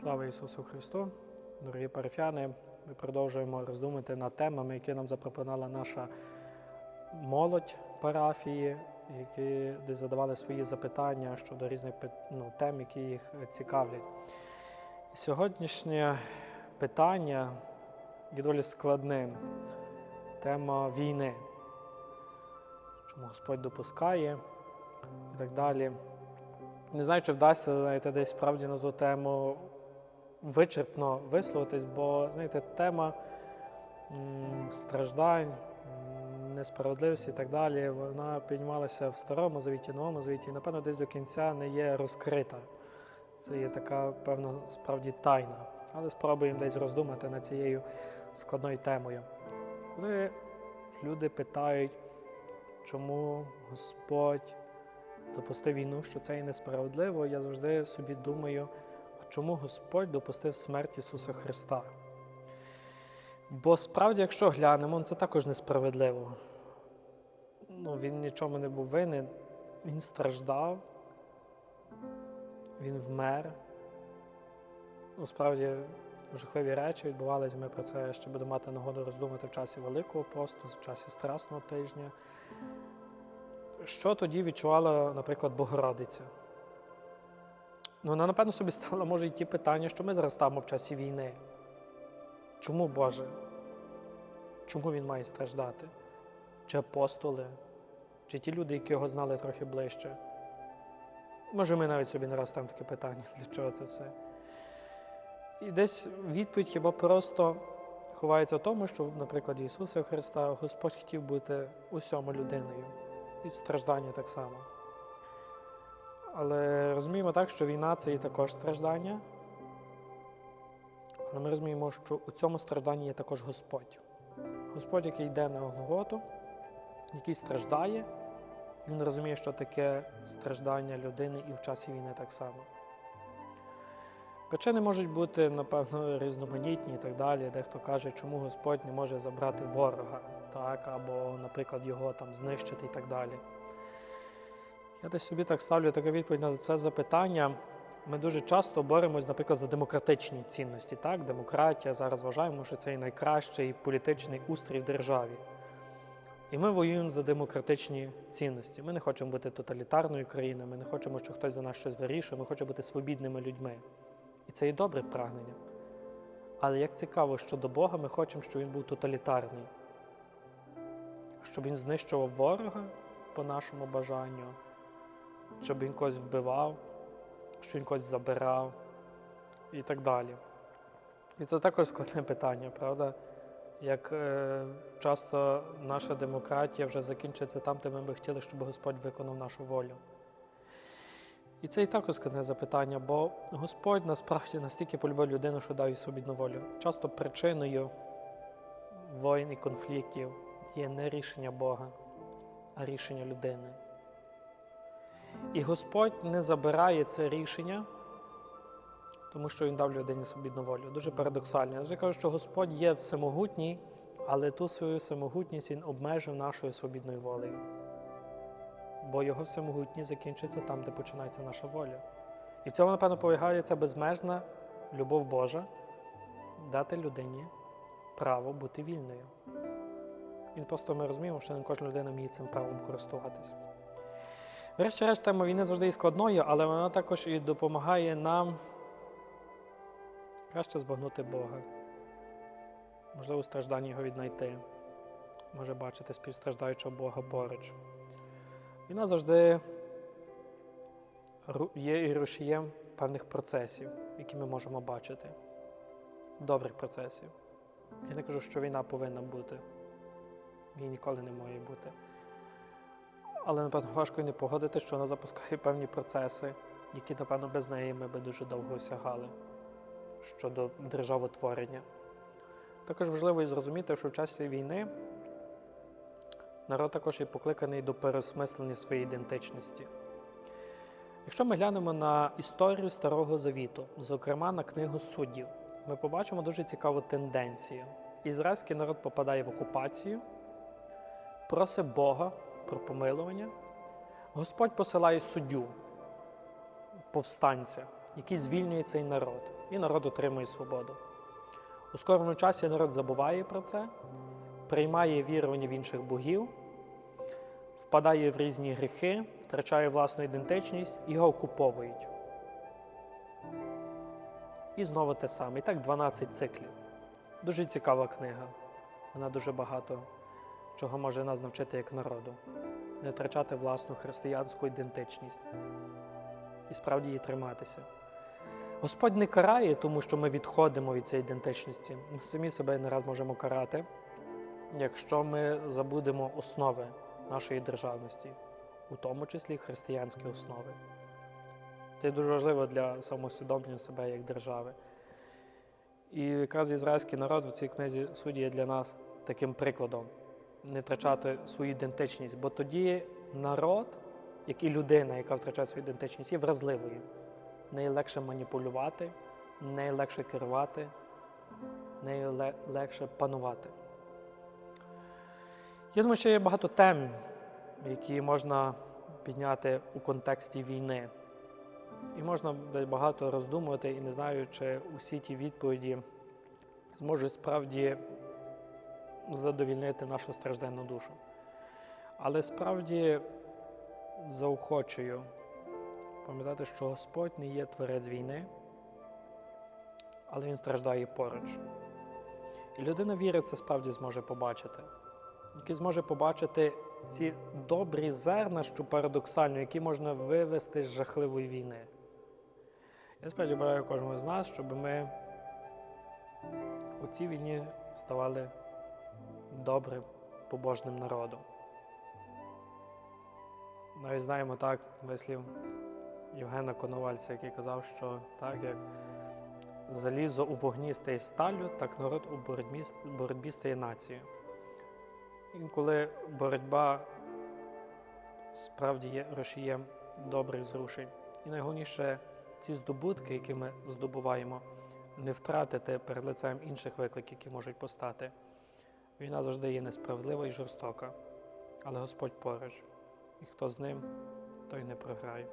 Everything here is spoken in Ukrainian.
Слава Ісусу Христу! Дорогі парафіяни, ми продовжуємо роздумати над темами, які нам запропонувала наша молодь парафії, які задавали свої запитання щодо різних ну, тем, які їх цікавлять. Сьогоднішнє питання є доволі складним. Тема війни. Чому Господь допускає і так далі. Не знаю, чи вдасться знаєте, десь справді на ту тему вичерпно висловитись, бо знаєте, тема страждань, несправедливості і так далі, вона піднімалася в старому завіті, новому завіті, і напевно десь до кінця не є розкрита. Це є така певна справді тайна. Але спробуємо десь роздумати над цією складною темою. Коли люди питають, чому Господь допустив війну, що це і несправедливо, я завжди собі думаю, чому Господь допустив смерть Ісуса Христа? Бо справді, якщо глянемо, це також несправедливо. Ну, він нічому не був винен, він страждав, він вмер. Ну, справді, жахливі речі відбувалися. Ми про це ще будемо мати нагоду роздумати в часі Великого посту, в часі Страсного тижня. Що тоді відчувала, наприклад, Богородиця? Ну, вона, напевно, собі ставила, може, і ті питання, що ми зараз ставимо в часі війни. Чому Боже? Чому він має страждати? Чи апостоли? Чи ті люди, які його знали трохи ближче? Може, ми навіть собі не раз ставимо таке питання, для чого це все? І десь відповідь хіба просто ховається в тому, що, наприклад, Ісуса Христа Господь хотів бути усьому людиною і в стражданні так само. Але розуміємо так, що війна це і також страждання. Але ми розуміємо, що у цьому стражданні є також Господь. Господь, який йде на Голготу, який страждає, і він розуміє, що таке страждання людини і в часі війни так само. Причини можуть бути, напевно, різноманітні і так далі. Дехто каже, чому Господь не може забрати ворога, так, або, наприклад, його там знищити і так далі. Я десь собі так ставлю таку відповідь на це запитання. Ми дуже часто боремось, наприклад, за демократичні цінності. Так? Демократія зараз вважаємо, що це і найкращий політичний устрій в державі. І ми воюємо за демократичні цінності. Ми не хочемо бути тоталітарною країною, ми не хочемо, щоб хтось за нас щось вирішує, ми хочемо бути свобідними людьми. І це і добре прагнення. Але як цікаво, що до Бога ми хочемо, щоб він був тоталітарний, щоб він знищував ворога по нашому бажанню, щоб він когось вбивав, щоб він когось забирав і так далі. І це також складне питання, правда? Як е, часто наша демократія вже закінчиться там, де ми би хотіли, щоб Господь виконав нашу волю. І це і також складне запитання, бо Господь насправді настільки полюбив людину, що дав їй свобідну волю. Часто причиною воїн і конфліктів є не рішення Бога, а рішення людини. І Господь не забирає це рішення, тому що Він дав людині свобідну волю. Дуже парадоксально. Я вже кажу, що Господь є всемогутній, але ту свою всемогутність Він обмежив нашою свобідною волею. Бо його всемогутність закінчиться там, де починається наша воля. І в цьому, напевно, полягає ця безмежна любов Божа дати людині право бути вільною. І просто ми розуміємо, що не кожна людина вміє цим правом користуватись. Врешті-решт, тема війни завжди є складною, але вона також і допомагає нам краще збагнути Бога. Можливо, страждання його віднайти. Може бачити співстраждаючого Бога поруч. Війна завжди є і рушієм певних процесів, які ми можемо бачити. Добрих процесів. Я не кажу, що війна повинна бути. Її ніколи не має бути. Але, напевно, важко не погодити, що вона запускає певні процеси, які, напевно, без неї ми би дуже довго осягали щодо державотворення. Також важливо і зрозуміти, що в часі війни народ також є покликаний до переосмислення своєї ідентичності. Якщо ми глянемо на історію Старого Завіту, зокрема на книгу суддів, ми побачимо дуже цікаву тенденцію. Ізраїльський народ попадає в окупацію, просить Бога про помилування. Господь посилає суддю, повстанця, який звільнює цей народ, і народ отримує свободу. У скорому часі народ забуває про це, приймає вірування в інших богів, впадає в різні гріхи, втрачає власну ідентичність і його окуповують. І знову те саме. І так 12 циклів. Дуже цікава книга. Вона дуже багато чого може нас навчити як народу. Не втрачати власну християнську ідентичність і справді її триматися. Господь не карає, тому що ми відходимо від цієї ідентичності. Ми самі себе не раз можемо карати, якщо ми забудемо основи нашої державності, у тому числі християнські основи. Це дуже важливо для самоусвідомлення себе як держави. І якраз ізраїльський народ в цій книзі судді є для нас таким прикладом не втрачати свою ідентичність, бо тоді народ, як і людина, яка втрачає свою ідентичність, є вразливою. Нею легше маніпулювати, нею легше керувати, нею легше панувати. Я думаю, що є багато тем, які можна підняти у контексті війни. І можна багато роздумувати, і не знаю, чи усі ті відповіді зможуть справді задовільнити нашу стражденну душу. Але справді заохочую пам'ятати, що Господь не є творець війни, але Він страждає поруч. І людина віри це справді зможе побачити, який зможе побачити ці добрі зерна, що парадоксально, які можна вивести з жахливої війни. Я справді бажаю кожному з нас, щоб ми у цій війні ставали добрим побожним народом. Навіть знаємо так вислів Євгена Коновальця, який казав, що так як залізо у вогні стає сталю, так народ у боротьбі, боротьбі стає нацією. Інколи боротьба справді є рушієм добрих зрушень. І найголовніше ці здобутки, які ми здобуваємо, не втратити перед лицем інших викликів, які можуть постати. Війна завжди є несправедлива і жорстока, але Господь поруч. І хто з ним, той не програє.